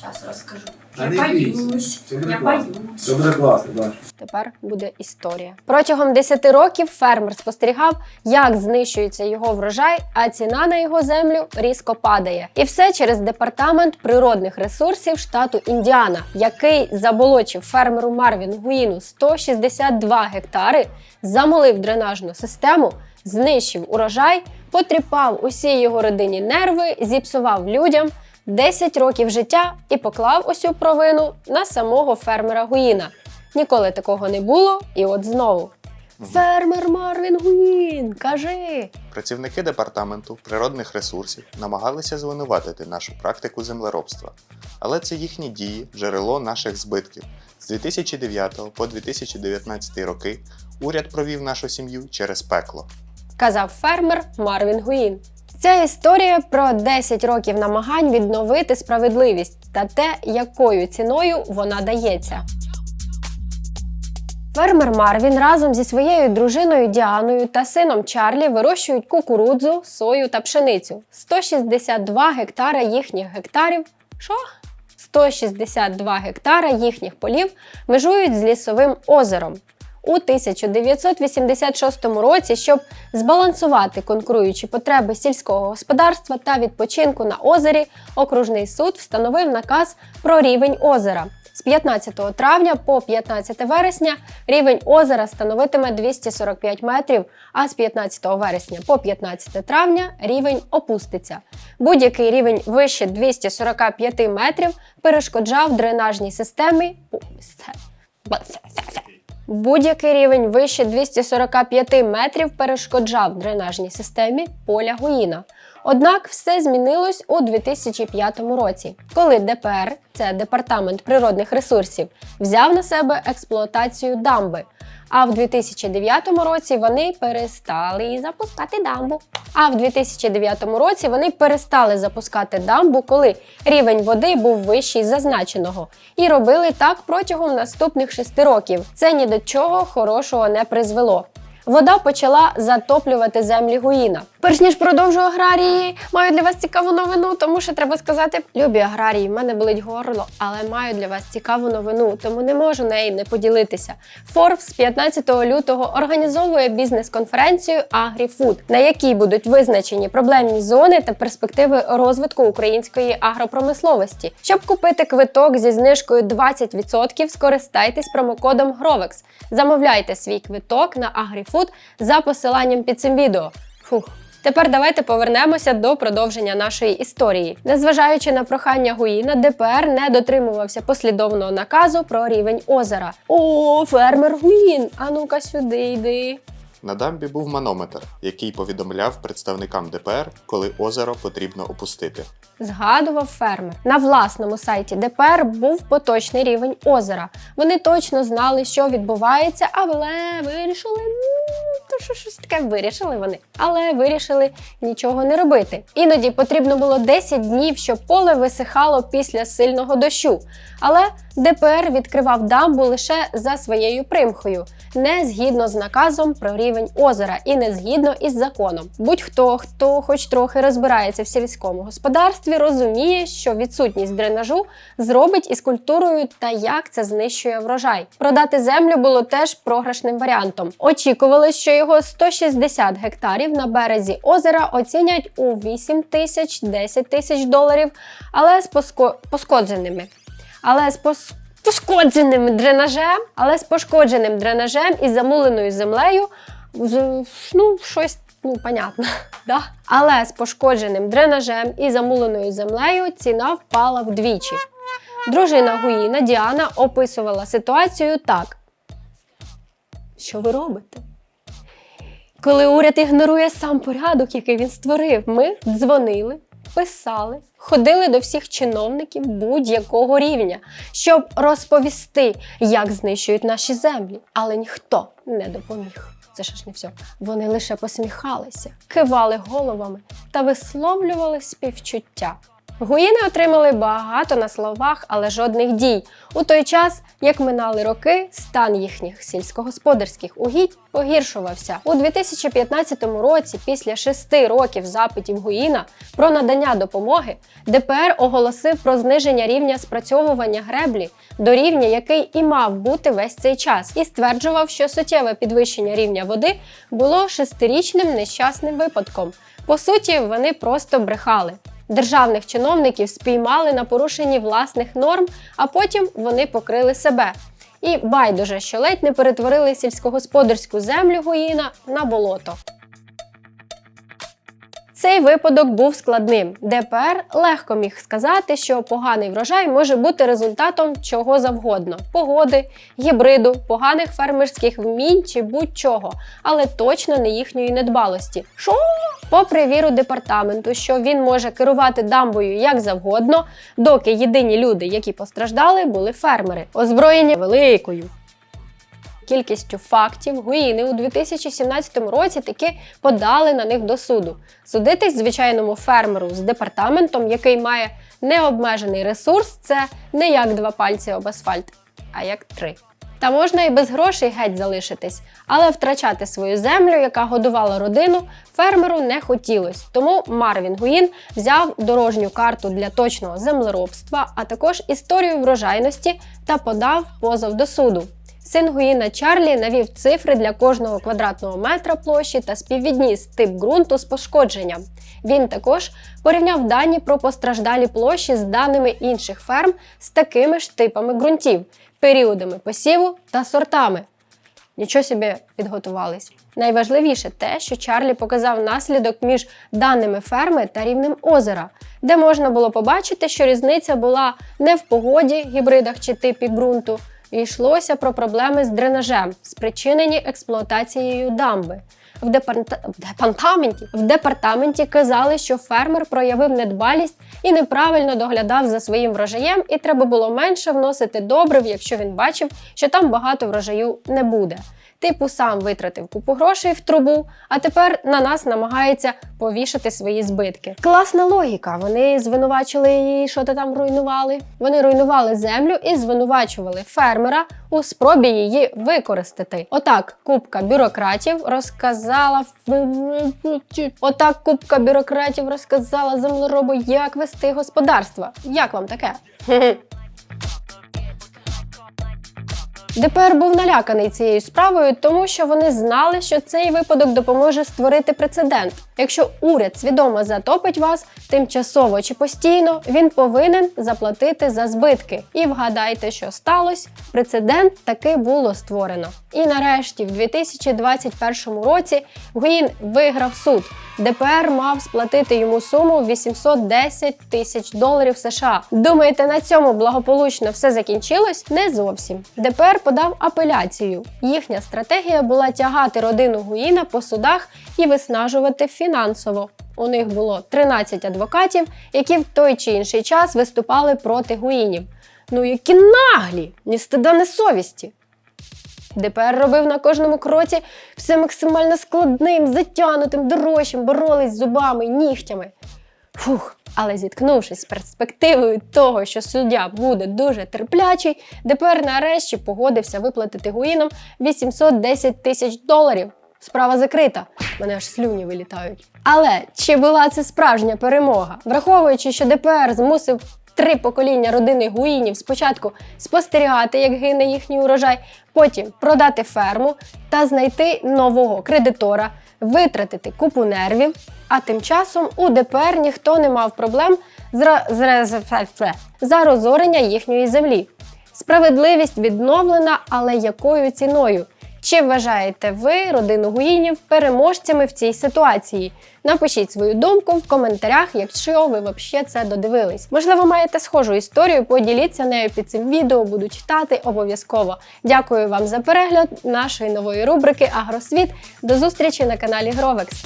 Зараз розкажу. Я боюсь. Я боюсь. Все буде класно, Даш. Тепер буде історія. Протягом 10 років фермер спостерігав, як знищується його врожай, а ціна на його землю різко падає. І все через департамент природних ресурсів штату Індіана, який заболочив фермеру Марвін Гуїну 162 гектари, замолив дренажну систему, знищив урожай, потріпав усій його родині нерви, зіпсував людям. 10 років життя і поклав усю провину на самого фермера Гуїна. Ніколи такого не було, і от знову. Фермер Марвін Гуїн, кажи. Працівники департаменту природних ресурсів намагалися звинуватити нашу практику землеробства, але це їхні дії, джерело наших збитків. З 2009 по 2019 роки уряд провів нашу сім'ю через пекло. казав фермер Марвін Гуїн. Ця історія про 10 років намагань відновити справедливість та те, якою ціною вона дається. Фермер Марвін разом зі своєю дружиною Діаною та сином Чарлі вирощують кукурудзу, сою та пшеницю. 162 гектара їхніх гектарів. Що? 162 гектара їхніх полів межують з лісовим озером. У 1986 році, щоб збалансувати конкуруючі потреби сільського господарства та відпочинку на озері, окружний суд встановив наказ про рівень озера. З 15 травня по 15 вересня рівень озера становитиме 245 метрів, а з 15 вересня по 15 травня рівень опуститься. Будь-який рівень вище 245 метрів перешкоджав дренажній системі. Будь-який рівень вище 245 метрів перешкоджав дренажній системі поля Гуїна. Однак все змінилось у 2005 році, коли ДПР, це департамент природних ресурсів, взяв на себе експлуатацію дамби. А в 2009 році вони перестали запускати дамбу. А в 2009 році вони перестали запускати дамбу, коли рівень води був вищий зазначеного, і робили так протягом наступних шести років. Це ні до чого хорошого не призвело. Вода почала затоплювати землі Гуїна. Перш ніж продовжу аграрії, маю для вас цікаву новину, тому що треба сказати, любі аграрії, в мене болить горло, але маю для вас цікаву новину, тому не можу нею не поділитися. Forbes 15 лютого організовує бізнес-конференцію AgriFood, на якій будуть визначені проблемні зони та перспективи розвитку української агропромисловості. Щоб купити квиток зі знижкою 20%, скористайтесь промокодом GROVEX. Замовляйте свій квиток на AgriFood за посиланням під цим відео. Фух. Тепер давайте повернемося до продовження нашої історії. Незважаючи на прохання Гуїна, ДПР не дотримувався послідовного наказу про рівень озера. О, фермер Гуїн! А ну-ка сюди йди. На дамбі був манометр, який повідомляв представникам ДПР, коли озеро потрібно опустити. Згадував фермер. На власному сайті ДПР був поточний рівень озера. Вони точно знали, що відбувається, але вирішили. Що щось таке вирішили вони. Але вирішили нічого не робити. Іноді потрібно було 10 днів, щоб поле висихало після сильного дощу. Але ДПР відкривав дамбу лише за своєю примхою, не згідно з наказом про рівень озера і не згідно із законом. Будь-хто, хто хоч трохи розбирається в сільському господарстві, розуміє, що відсутність дренажу зробить із культурою та як це знищує врожай. Продати землю було теж програшним варіантом. Очікували, що його 160 гектарів на березі озера оцінять у 8 тисяч 10 тисяч доларів, але з поско... пошкодженими. Але з пос... пошкодженим дренажем, але з пошкодженим дренажем і замуленою землею, ну, щось, ну, понятно. Да? Але з пошкодженим дренажем і замуленою землею ціна впала вдвічі. Дружина Гуїна Діана описувала ситуацію так. Що ви робите? Коли уряд ігнорує сам порядок, який він створив, ми дзвонили, писали, ходили до всіх чиновників будь-якого рівня, щоб розповісти, як знищують наші землі, але ніхто не допоміг. Це ж не все. Вони лише посміхалися, кивали головами та висловлювали співчуття. Гуїни отримали багато на словах, але жодних дій. У той час, як минали роки, стан їхніх сільськогосподарських угідь погіршувався. У 2015 році, після шести років запитів Гуїна про надання допомоги, ДПР оголосив про зниження рівня спрацьовування греблі до рівня, який і мав бути весь цей час, і стверджував, що суттєве підвищення рівня води було шестирічним нещасним випадком. По суті, вони просто брехали. Державних чиновників спіймали на порушенні власних норм, а потім вони покрили себе. І байдуже, що ледь не перетворили сільськогосподарську землю Гуїна на болото. Цей випадок був складним. ДПР легко міг сказати, що поганий врожай може бути результатом чого завгодно: погоди, гібриду, поганих фермерських вмінь чи будь-чого, але точно не їхньої недбалості. Що? Попри віру департаменту, що він може керувати дамбою як завгодно, доки єдині люди, які постраждали, були фермери, озброєні великою кількістю фактів Гуїни у 2017 році таки подали на них до суду. Судитись звичайному фермеру з департаментом, який має необмежений ресурс, це не як два пальці об асфальт, а як три. Та можна і без грошей геть залишитись, але втрачати свою землю, яка годувала родину, фермеру не хотілось. Тому Марвін Гуїн взяв дорожню карту для точного землеробства, а також історію врожайності та подав позов до суду. Син Гуїна Чарлі навів цифри для кожного квадратного метра площі та співвідніс тип ґрунту з пошкодженням. Він також порівняв дані про постраждалі площі з даними інших ферм з такими ж типами ґрунтів, періодами посіву та сортами. Нічого собі підготувались. Найважливіше те, що Чарлі показав наслідок між даними ферми та рівнем озера, де можна було побачити, що різниця була не в погоді, гібридах чи типі ґрунту. Йшлося про проблеми з дренажем, спричинені експлуатацією дамби. В, департаменті... в департаменті казали, що фермер проявив недбалість і неправильно доглядав за своїм врожаєм, і треба було менше вносити добрив, якщо він бачив, що там багато врожаю не буде. Типу сам витратив купу грошей в трубу, а тепер на нас намагається повішати свої збитки. Класна логіка. Вони звинувачили її, що то там руйнували. Вони руйнували землю і звинувачували фермера у спробі її використати. Отак купка бюрократів розказала Отак купка бюрократів розказала землеробу, як вести господарство. Як вам таке? ДПР був наляканий цією справою, тому що вони знали, що цей випадок допоможе створити прецедент. Якщо уряд свідомо затопить вас тимчасово чи постійно, він повинен заплатити за збитки. І вгадайте, що сталося, прецедент таки було створено. І нарешті, в 2021 році, Гуїн виграв суд. ДПР мав сплатити йому суму 810 тисяч доларів США. Думаєте, на цьому благополучно все закінчилось? Не зовсім. ДПР подав апеляцію. Їхня стратегія була тягати родину Гуїна по судах і виснажувати фінансово. У них було 13 адвокатів, які в той чи інший час виступали проти Гуїнів. Ну які наглі, ні стида, ні совісті. ДПР робив на кожному кроці все максимально складним, затягнутим, дорожчим, боролись зубами нігтями. Фух, але зіткнувшись з перспективою того, що суддя буде дуже терплячий, ДПР нарешті погодився виплатити Гуїнам 810 тисяч доларів. Справа закрита, мене аж слюні вилітають. Але чи була це справжня перемога? Враховуючи, що ДПР змусив три покоління родини Гуїнів спочатку спостерігати, як гине їхній урожай, потім продати ферму та знайти нового кредитора, витратити купу нервів. А тим часом у ДПР ніхто не мав проблем за розорення їхньої землі. Справедливість відновлена, але якою ціною? Чи вважаєте ви родину Гуїнів переможцями в цій ситуації? Напишіть свою думку в коментарях, якщо ви взагалі це додивились. Можливо, маєте схожу історію, поділіться нею під цим відео, буду читати обов'язково. Дякую вам за перегляд нашої нової рубрики Агросвіт. До зустрічі на каналі Гровекс.